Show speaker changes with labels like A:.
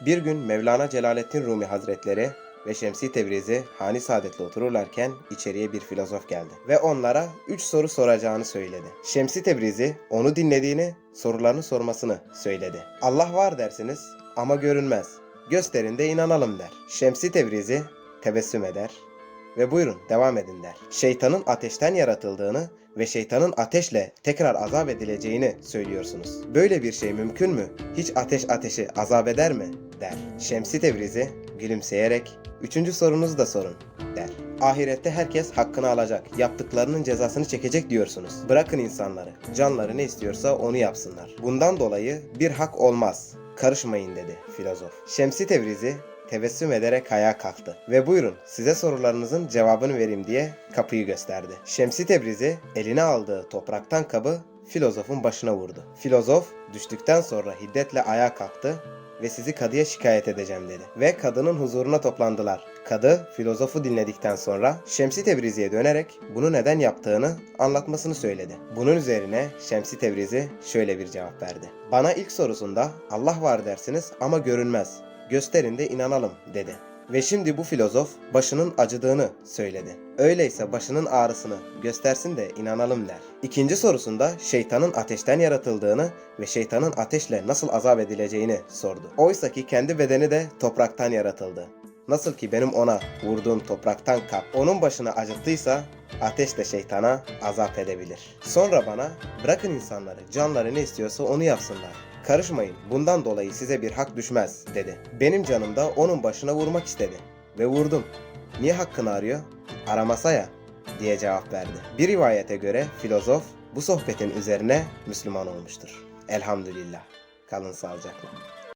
A: Bir gün Mevlana Celaleddin Rumi Hazretleri ve Şemsi Tebrizi Hani Saadet'le otururlarken içeriye bir filozof geldi ve onlara üç soru soracağını söyledi. Şemsi Tebrizi onu dinlediğini, sorularını sormasını söyledi. Allah var dersiniz ama görünmez. Gösterin de inanalım der. Şemsi Tebrizi tebessüm eder ve buyurun devam edin der. Şeytanın ateşten yaratıldığını ve şeytanın ateşle tekrar azap edileceğini söylüyorsunuz. Böyle bir şey mümkün mü? Hiç ateş ateşi azap eder mi? der. Şemsi Tebrizi gülümseyerek üçüncü sorunuzu da sorun der. Ahirette herkes hakkını alacak, yaptıklarının cezasını çekecek diyorsunuz. Bırakın insanları, canları ne istiyorsa onu yapsınlar. Bundan dolayı bir hak olmaz. Karışmayın dedi filozof. Şemsi Tebrizi tebessüm ederek ayağa kalktı. Ve buyurun size sorularınızın cevabını vereyim diye kapıyı gösterdi. Şemsi Tebrizi eline aldığı topraktan kabı filozofun başına vurdu. Filozof düştükten sonra hiddetle ayağa kalktı ve sizi kadıya şikayet edeceğim dedi. Ve kadının huzuruna toplandılar. Kadı filozofu dinledikten sonra Şemsi Tebrizi'ye dönerek bunu neden yaptığını anlatmasını söyledi. Bunun üzerine Şemsi Tebrizi şöyle bir cevap verdi. Bana ilk sorusunda Allah var dersiniz ama görünmez. Gösterin de inanalım dedi. Ve şimdi bu filozof başının acıdığını söyledi. Öyleyse başının ağrısını göstersin de inanalım der. İkinci sorusunda şeytanın ateşten yaratıldığını ve şeytanın ateşle nasıl azap edileceğini sordu. Oysa ki kendi bedeni de topraktan yaratıldı. Nasıl ki benim ona vurduğum topraktan kap onun başını acıttıysa ateş de şeytana azap edebilir. Sonra bana bırakın insanları canları ne istiyorsa onu yapsınlar. Karışmayın bundan dolayı size bir hak düşmez dedi. Benim canım da onun başına vurmak istedi ve vurdum. Niye hakkını arıyor? Aramasa ya diye cevap verdi. Bir rivayete göre filozof bu sohbetin üzerine Müslüman olmuştur. Elhamdülillah. Kalın sağlıcakla.